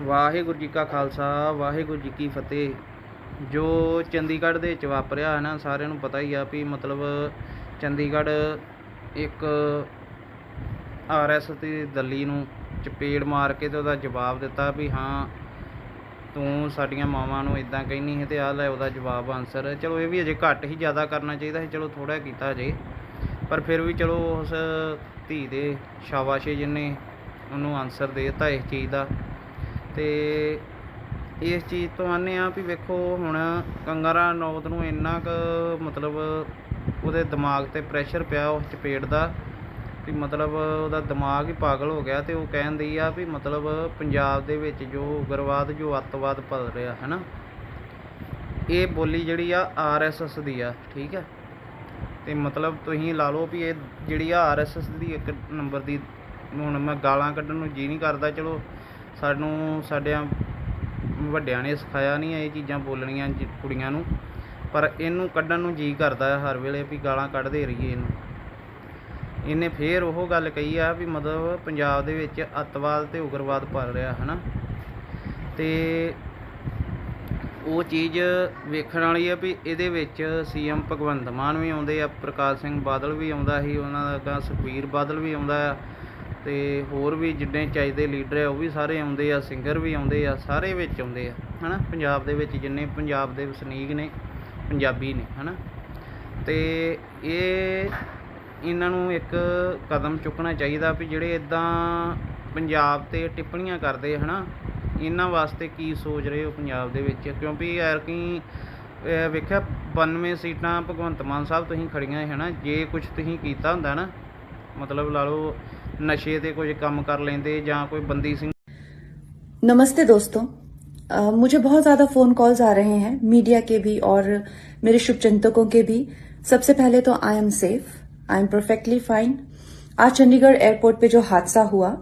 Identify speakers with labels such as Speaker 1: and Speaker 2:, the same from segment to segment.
Speaker 1: ਵਾਹਿਗੁਰੂ ਜੀ ਕਾ ਖਾਲਸਾ, ਵਾਹਿਗੁਰੂ ਜੀ ਕੀ ਫਤਿਹ। ਜੋ ਚੰਡੀਗੜ੍ਹ ਦੇ ਵਿੱਚ ਵਾਪਰਿਆ ਹੈ ਨਾ, ਸਾਰਿਆਂ ਨੂੰ ਪਤਾ ਹੀ ਆ ਵੀ ਮਤਲਬ ਚੰਡੀਗੜ੍ਹ ਇੱਕ ਆਰਐਸ ਦੀ ਦੱਲੀ ਨੂੰ ਚਪੇੜ ਮਾਰ ਕੇ ਤੇ ਉਹਦਾ ਜਵਾਬ ਦਿੱਤਾ ਵੀ ਹਾਂ, ਤੂੰ ਸਾਡੀਆਂ ਮਾਵਾਂ ਨੂੰ ਇਦਾਂ ਕਹਿਨੀ ਹੈ ਤੇ ਆ ਲੈ ਉਹਦਾ ਜਵਾਬ ਆਨਸਰ ਚਲੋ ਇਹ ਵੀ ਅਜੇ ਘੱਟ ਹੀ ਜ਼ਿਆਦਾ ਕਰਨਾ ਚਾਹੀਦਾ ਸੀ, ਚਲੋ ਥੋੜਾ ਕੀਤਾ ਅਜੇ। ਪਰ ਫਿਰ ਵੀ ਚਲੋ ਉਸ ਧੀ ਦੇ ਸ਼ਾਬਾਸ਼ੇ ਜਿੰਨੇ ਉਹਨੂੰ ਆਨਸਰ ਦੇ ਦਿੱਤਾ ਇਸ ਚੀਜ਼ ਦਾ। ਤੇ ਇਸ ਚੀਜ਼ ਤੋਂ ਆਨੇ ਆ ਵੀ ਵੇਖੋ ਹੁਣ ਕੰਗਾਰਾ ਨੌਤ ਨੂੰ ਇੰਨਾ ਕੁ ਮਤਲਬ ਉਹਦੇ ਦਿਮਾਗ ਤੇ ਪ੍ਰੈਸ਼ਰ ਪਿਆ ਉਸ ਚਪੇੜ ਦਾ ਵੀ ਮਤਲਬ ਉਹਦਾ ਦਿਮਾਗ ਹੀ ਪਾਗਲ ਹੋ ਗਿਆ ਤੇ ਉਹ ਕਹਿਣ ਦੀ ਆ ਵੀ ਮਤਲਬ ਪੰਜਾਬ ਦੇ ਵਿੱਚ ਜੋ ਉਗਰਵਾਦ, ਜੋ ਅੱਤਵਾਦ ਪਲ ਰਿਹਾ ਹੈ ਨਾ ਇਹ ਬੋਲੀ ਜਿਹੜੀ ਆ ਆਰਐਸਐਸ ਦੀ ਆ, ਠੀਕ ਹੈ ਤੇ ਮਤਲਬ ਤੁਸੀਂ ਲਾ ਲਓ ਵੀ ਇਹ ਜਿਹੜੀ ਆ ਆਰਐਸਐਸ ਦੀ ਇੱਕ ਨੰਬਰ ਦੀ, ਹੁਣ ਮੈਂ ਗਾਲਾਂ ਕੱਢਣ ਨੂੰ ਜੀ ਨਹੀਂ ਕਰਦਾ, ਚਲੋ ਸਾਨੂੰ ਸਾਡਿਆਂ ਵੱਡਿਆਂ ਨੇ ਸਿਖਾਇਆ ਨਹੀਂ ਇਹ ਚੀਜ਼ਾਂ ਬੋਲਣੀਆਂ ਜ- ਕੁੜੀਆਂ ਨੂੰ, ਪਰ ਇਹਨੂੰ ਕੱਢਣ ਨੂੰ ਜੀ ਕਰਦਾ ਹੈ ਹਰ ਵੇਲੇ ਵੀ ਗਾਲਾਂ ਕੱਢਦੇ ਰਹੀਏ ਇਹਨੂੰ। ਇਹਨੇ ਫੇਰ ਉਹ ਗੱਲ ਕਹੀ ਆ ਵੀ ਮਤਲਬ ਪੰਜਾਬ ਦੇ ਵਿੱਚ ਅੱਤਵਾਦ ਤੇ ਉਗਰਵਾਦ ਪਲ ਰਿਹਾ, ਹਨਾ? ਤੇ ਉਹ ਚੀਜ਼ ਵੇਖਣ ਵਾਲੀ ਆ ਵੀ ਇਹਦੇ ਵਿੱਚ ਸੀਐਮ ਭਗਵੰਤ ਮਾਨ ਵੀ ਆਉਂਦੇ ਆ, ਪ੍ਰਕਾਸ਼ ਸਿੰਘ ਬਾਦਲ ਵੀ ਆਉਂਦਾ ਸੀ, ਉਹਨਾਂ ਦਾ ਅੱਗਾ ਸੁਖਬੀਰ ਬਾਦਲ ਵੀ ਆਉਂਦਾ ਆ। ਤੇ ਹੋਰ ਵੀ ਜਿੰਨੇ ਚਾਹੀਦੇ ਲੀਡਰ ਆ, ਉਹ ਵੀ ਸਾਰੇ ਆਉਂਦੇ ਆ ਸਿੰਗਰ ਵੀ ਆਉਂਦੇ ਆ, ਸਾਰੇ ਵਿੱਚ ਆਉਂਦੇ ਆ, ਹਨਾ? ਪੰਜਾਬ ਦੇ ਵਿੱਚ ਜਿੰਨੇ ਪੰਜਾਬ ਦੇ ਵਸਨੀਕ ਨੇ, ਪੰਜਾਬੀ ਨੇ, ਹਨਾ? ਤੇ ਇਹ ਇਹਨਾਂ ਨੂੰ ਇੱਕ ਕਦਮ ਚੁੱਕਣਾ ਚਾਹੀਦਾ ਵੀ ਜਿਹੜੇ ਇਦਾਂ ਪੰਜਾਬ ਤੇ ਟਿੱਪਣੀਆਂ ਕਰਦੇ ਆ ਹਨਾ? ਇਹਨਾਂ ਵਾਸਤੇ ਕੀ ਸੋਚ ਰਹੇ ਹੋ ਪੰਜਾਬ ਦੇ ਵਿੱਚ? ਕਿਉਂਕਿ ਯਾਰ ਕੀ ਵੇਖਿਆ 92 ਸੀਟਾਂ ਭਗਵੰਤ ਮਾਨ ਸਾਹਿਬ ਤੁਸੀਂ ਖੜੀਆਂ ਹੈ ਨਾ ਜੇ ਕੁਝ ਤੁਸੀਂ ਕੀਤਾ ਹੁੰਦਾ ਨਾ ਮਤਲਬ ਲਾ ਲਓ ਨਸ਼ੇ ਤੇ ਕੁਝ ਕੰਮ ਕਰ ਲੈਂਦੇ ਜਾਂ ਕੋਈ ਬੰਦੀ ਸਿੰਘ
Speaker 2: नमस्ते दोस्तों अ, मुझे बहुत ज्यादा फोन कॉल्स आ रहे हैं मीडिया के भी और मेरे शुभचिंतकों के भी सबसे पहले तो I am safe I am perfectly fine आज चंडीगढ़ एयरपोर्ट पे जो हादसा हुआ अ,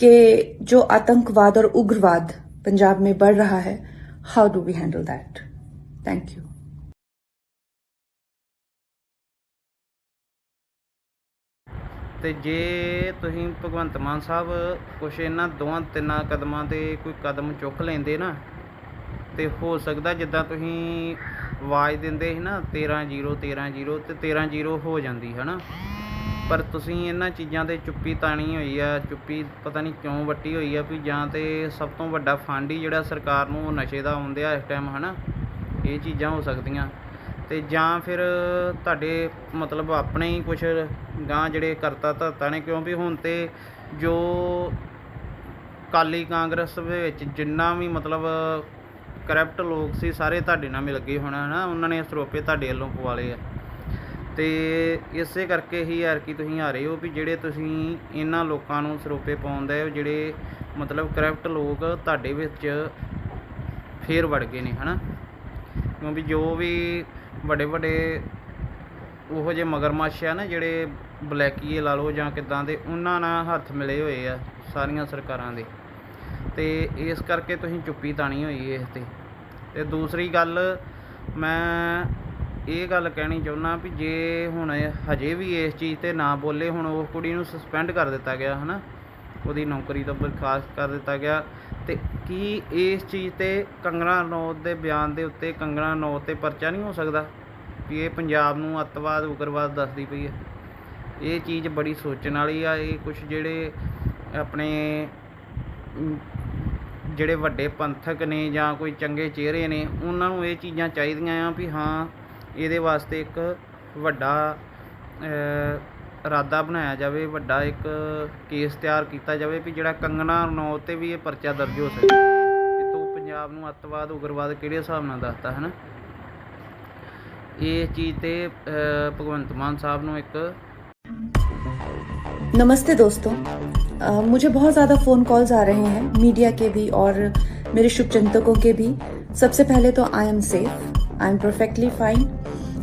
Speaker 2: कि जो आतंकवाद और उग्रवाद पंजाब में बढ़ रहा है how do we handle that thank you
Speaker 1: ਤੇ ਜੇ ਤੁਸੀਂ ਭਗਵੰਤ ਮਾਨ ਸਾਹਿਬ ਕੁਛ ਇਹਨਾਂ ਦੋਵਾਂ ਤਿੰਨਾਂ ਕਦਮਾਂ ਤੇ ਕੋਈ ਕਦਮ ਚੁੱਕ ਲੈਂਦੇ ਨਾ ਤੇ ਹੋ ਸਕਦਾ ਜਿੱਦਾਂ ਤੁਸੀਂ ਆਵਾਜ਼ ਦਿੰਦੇ ਸੀ ਨਾ 13-0 13-0 ਤੇ 13-0 ਹੋ ਜਾਂਦੀ ਹੈ ਨਾ ਪਰ ਤੁਸੀਂ ਇਹਨਾਂ ਚੀਜ਼ਾਂ ਤੇ ਚੁੱਪੀ ਤਾਣੀ ਹੋਈ ਆ, ਚੁੱਪੀ ਪਤਾ ਨਹੀਂ ਕਿਉਂ ਵੱਟੀ ਹੋਈ ਆ ਵੀ ਜਾਂ ਤੇ ਸਭ ਤੋਂ ਵੱਡਾ ਫੰਡ ਹੀ ਜਿਹੜਾ ਸਰਕਾਰ ਨੂੰ ਉਹ ਨਸ਼ੇ ਦਾ ਆਉਂਦਿਆ ਇਸ ਟਾਈਮ ਹਨਾ? ਇਹ ਚੀਜ਼ਾਂ ਹੋ ਸਕਦੀਆਂ। ਤੇ ਜਾਂ ਫਿਰ ਤੁਹਾਡੇ ਮਤਲਬ ਆਪਣੇ ਹੀ ਕੁਝ ਗਾਂ ਜਿਹੜੇ ਕਰਤਾ ਧਰਤਾ ਨੇ, ਕਿਉਂਕਿ ਹੁਣ ਤੇ ਜੋ ਕਾਲੀ ਕਾਂਗਰਸ ਦੇ ਵਿੱਚ ਜਿੰਨਾ ਵੀ ਮਤਲਬ ਕਰਪਟ ਲੋਕ ਸੀ, ਸਾਰੇ ਤੁਹਾਡੇ ਨਾਲ ਮਿਲ ਗਏ ਹੋਣਾ, ਹਨਾ? ਉਹਨਾਂ ਨੇ ਸਰੋਪੇ ਤੁਹਾਡੇ ਵੱਲੋਂ ਪਵਾਲੇ ਆ। ਤੇ ਇਸੇ ਕਰਕੇ ਹੀ ਯਾਰ ਕਿ ਤੁਸੀਂ ਹਾਰੇ ਹੋ ਵੀ ਜਿਹੜੇ ਤੁਸੀਂ ਇਹਨਾਂ ਲੋਕਾਂ ਨੂੰ ਸਰੋਪੇ ਪਾਉਂਦੇ ਹੋ, ਜਿਹੜੇ ਮਤਲਬ ਕਰਪਟ ਲੋਕ ਤੁਹਾਡੇ ਵਿੱਚ ਫੇਰ ਵੜ ਗਏ ਨੇ, ਹਨਾ? ਕਿਉਂਕਿ ਜੋ ਵੀ ਵੱਡੇ ਵੱਡੇ ਉਹੋ ਜਿਹੇ ਮਗਰਮੱਛ ਆ ਨਾ, ਜਿਹੜੇ ਬਲੈਕੀਏ ਲਾ ਲਓ ਜਾਂ ਕਿੱਦਾਂ ਦੇ, ਉਹਨਾਂ ਨਾਲ ਹੱਥ ਮਿਲੇ ਹੋਏ ਆ ਸਾਰੀਆਂ ਸਰਕਾਰਾਂ ਦੇ। ਤੇ ਇਸ ਕਰਕੇ ਤੁਸੀਂ ਚੁੱਪੀ ਤਾਣੀ ਹੋਈ ਇਸ ਤੇ। ਤੇ ਦੂਸਰੀ ਗੱਲ, ਮੈਂ ਇਹ ਗੱਲ ਕਹਿਣੀ ਚਾਹੁੰਦਾ ਵੀ ਜੇ ਹੁਣ ਹਜੇ ਵੀ ਇਸ ਚੀਜ਼ ਤੇ ਨਾ ਬੋਲੇ, ਹੁਣ ਉਹ ਕੁੜੀ ਨੂੰ ਸਸਪੈਂਡ ਕਰ ਦਿੱਤਾ ਗਿਆ, ਹਨਾ? ਉਹਦੀ ਨੌਕਰੀ ਤੋਂ ਬਰਖਾਸਤ ਕਰ ਦਿੱਤਾ ਗਿਆ। ਤੇ ਕੀ ਇਸ ਚੀਜ਼ ਤੇ ਕੰਗਣਾ ਰਣੌਤ ਦੇ ਬਿਆਨ ਦੇ ਉੱਤੇ ਕੰਗਣਾ ਰਣੌਤ ਤੇ ਪਰਚਾ ਨਹੀਂ ਹੋ ਸਕਦਾ? ਵੀ ਇਹ ਪੰਜਾਬ ਨੂੰ ਅੱਤਵਾਦ, ਉਗਰਵਾਦ ਦੱਸਦੀ ਪਈ ਹੈ। ਇਹ ਚੀਜ਼ ਬੜੀ ਸੋਚਣ ਵਾਲੀ ਆ, ਇਹ ਕੁਝ ਜਿਹੜੇ ਆਪਣੇ ਜਿਹੜੇ ਵੱਡੇ ਪੰਥਕ ਨੇ ਜਾਂ ਕੋਈ ਚੰਗੇ ਚਿਹਰੇ ਨੇ, ਉਹਨਾਂ ਨੂੰ ਇਹ ਚੀਜ਼ਾਂ ਚਾਹੀਦੀਆਂ ਆ ਵੀ ਹਾਂ ਇਹਦੇ ਵਾਸਤੇ ਇੱਕ ਵੱਡਾ ਅਹ, ਇਰਾਦਾ ਬਣਾਇਆ ਜਾਵੇ ਵੱਡਾ ਇੱਕ ਕੇਸ ਤਿਆਰ ਕੀਤਾ ਜਾਵੇ ਵੀ ਜਿਹੜਾ ਕੰਗਣਾ ਰਣੌਤ ਤੇ ਵੀ ਇਹ ਪਰਚਾ ਦਰਜ ਹੋ ਸਕੇ ਵੀ ਤੂੰ ਪੰਜਾਬ ਨੂੰ ਅੱਤਵਾਦ ਉਗਰਵਾਦ ਕਿਹੜੇ ਹਿਸਾਬ ਨਾਲ ਦੱਸਦਾ ਹੈ ਨਾ ਇਹ ਚੀਜ਼ ਤੇ ਅਹ, ਭਗਵੰਤ ਮਾਨ ਸਾਹਿਬ ਨੂੰ ਇੱਕ
Speaker 2: नमस्ते दोस्तों अ, मुझे बहुत ज़्यादा फ़ोन कॉल्स आ रहे हैं मीडिया के भी और मेरे शुभचिंतकों के भी सबसे पहले तो I am safe I am perfectly fine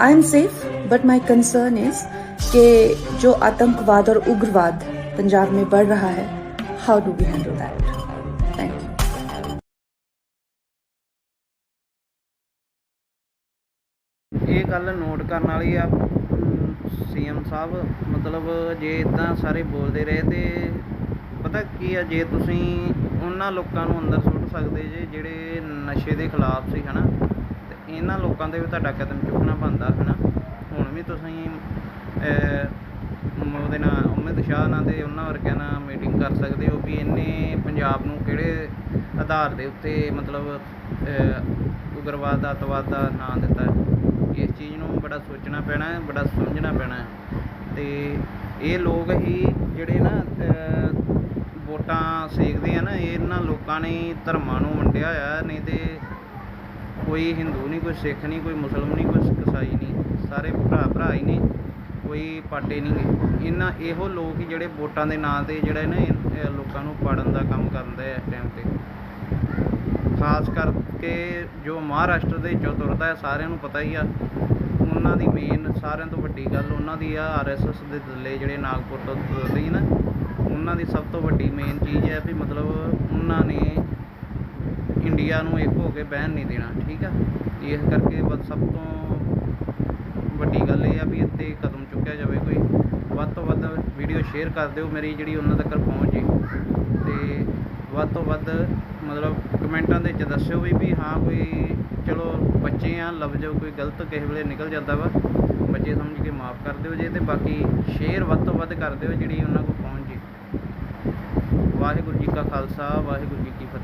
Speaker 2: I am safe but my concern is कि जो आतंकवाद और उग्रवाद पंजाब में बढ़ रहा है how do we handle that thank you
Speaker 1: ਇਹ ਗੱਲ ਨੋਟ ਕਰਨ ਵਾਲੀ ਆ ਸੀਐਮ ਸਾਹਿਬ ਮਤਲਬ ਜੇ ਇਦਾਂ ਸਾਰੇ ਬੋਲਦੇ ਰਹੇ ਤੇ ਪਤਾ ਕੀ ਆ ਜੇ ਤੁਸੀਂ ਉਹਨਾਂ ਲੋਕਾਂ ਨੂੰ ਅੰਦਰ ਸੁੱਟ ਸਕਦੇ ਜੇ ਜਿਹੜੇ ਨਸ਼ੇ ਦੇ ਖਿਲਾਫ ਸੀ ਹਨਾ ਤੇ ਇਹਨਾਂ ਲੋਕਾਂ ਤੇ ਵੀ ਤੁਹਾਡਾ ਕਦਮ ਚੁੱਕਣਾ ਬਣਦਾ ਨਾ। ਹੁਣ ਵੀ ਤੁਸੀਂ ਉਹਦੇ ਨਾਲ ਅਮਿਤ ਸ਼ਾਹ ਨਾਲ ਤੇ ਉਹਨਾਂ ਵਰਗਿਆਂ ਨਾਲ ਮੀਟਿੰਗ ਕਰ ਸਕਦੇ ਹੋ ਵੀ ਇਹਨੇ ਪੰਜਾਬ ਨੂੰ ਕਿਹੜੇ ਆਧਾਰ ਦੇ ਉੱਤੇ ਮਤਲਬ ਅਹ, ਉਗਰਵਾਦ ਅੱਤਵਾਦ ਦਾ ਨਾਂ ਦਿੱਤਾ ਇਸ ਚੀਜ਼ ਨੂੰ ਬੜਾ ਸੋਚਣਾ ਪੈਣਾ ਹੈ ਬੜਾ ਸਮਝਣਾ ਪੈਣਾ ਹੈ। ਤੇ ਇਹ ਲੋਕ ਹੀ ਜਿਹੜੇ ਨਾ ਵੋਟਾਂ ਸੇਕਦੇ ਆ ਨਾ ਇਹਨਾਂ ਲੋਕਾਂ ਨੇ ਧਰਮਾਂ ਨੂੰ ਵੰਡਿਆ ਹੋਇਆ ਨਹੀਂ ਤੇ ਕੋਈ ਹਿੰਦੂ ਨਹੀਂ, ਕੋਈ ਸਿੱਖ ਨਹੀਂ, ਕੋਈ ਮੁਸਲਮਾਨ ਨਹੀਂ, ਕੋਈ ਈਸਾਈ ਨਹੀਂ, ਸਾਰੇ ਭਰਾ ਭਰਾ ਹੀ ਨੇ, ਕੋਈ ਪਾਟੇ ਨਹੀਂ ਇਹਨਾਂ ਇਹੋ ਲੋਕ ਹੀ ਜਿਹੜੇ ਵੋਟਾਂ ਦੇ ਨਾਂ ਤੇ ਜਿਹੜਾ ਨਾ ਲੋਕਾਂ ਨੂੰ ਪਾੜਨ ਦਾ ਕੰਮ ਕਰਦੇ ਆ ਇਸ ਟਾਈਮ ਤੇ। ਖਾਸ ਕਰਕੇ ਜੋ ਮਹਾਰਾਸ਼ਟਰ ਦੇ ਵਿੱਚੋਂ ਤੁਰਦਾ ਹੈ ਸਾਰਿਆਂ ਨੂੰ ਪਤਾ ਹੀ ਆ, ਉਹਨਾਂ ਦੀ ਮੇਨ ਸਾਰਿਆਂ ਤੋਂ ਵੱਡੀ ਗੱਲ ਉਹਨਾਂ ਦੀ ਆ ਆਰਐਸਐਸ ਦੇ ਦਲੇ ਜਿਹੜੇ ਨਾਗਪੁਰ ਤੋਂ ਤੁਰਦੇ ਨਾ, ਉਹਨਾਂ ਦੀ ਸਭ ਤੋਂ ਵੱਡੀ ਮੇਨ ਚੀਜ਼ ਹੈ ਵੀ ਮਤਲਬ ਉਹਨਾਂ ਨੇ ਇੰਡੀਆ ਨੂੰ ਇੱਕ ਹੋ ਕੇ ਬਹਿਣ ਨਹੀਂ ਦੇਣਾ, ਠੀਕ ਆ? ਇਸ ਕਰਕੇ ਬਸ ਸਭ ਤੋਂ ਵੱਡੀ ਗੱਲ ਇਹ ਆ ਵੀ ਇੱਥੇ ਕਦਮ ਚੁੱਕਿਆ ਜਾਵੇ ਕੋਈ। ਵੱਧ ਤੋਂ ਵੱਧ ਵੀਡੀਓ ਸ਼ੇਅਰ ਕਰ ਦਿਓ ਮੇਰੀ ਜਿਹੜੀ ਉਹਨਾਂ ਤੱਕ ਪਹੁੰਚ ਜੇ। ਤੇ ਵੱਧ ਤੋਂ ਵੱਧ ਮਤਲਬ ਕਮੈਂਟਾਂ ਦੇ ਵਿੱਚ ਦੱਸਿਓ ਵੀ ਵੀ ਹਾਂ ਕੋਈ ਚਲੋ ਬੱਚੇ ਆ ਲਫ਼ਜ਼ ਕੋਈ ਗਲਤ ਕਿਸੇ ਵੇਲੇ ਨਿਕਲ ਜਾਂਦਾ ਵਾ, ਬੱਚੇ ਸਮਝ ਕੇ ਮਾਫ ਕਰ ਦਿਓ ਜੇ ਤੇ ਬਾਕੀ ਸ਼ੇਅਰ ਵੱਧ ਤੋਂ ਵੱਧ ਕਰ ਦਿਓ ਜਿਹੜੀ ਉਹਨਾਂ ਕੋਲ ਪਹੁੰਚ ਜੇ। ਵਾਹਿਗੁਰੂ ਜੀ ਕਾ ਖਾਲਸਾ, ਵਾਹਿਗੁਰੂ ਜੀ ਕੀ ਫਤਿਹ।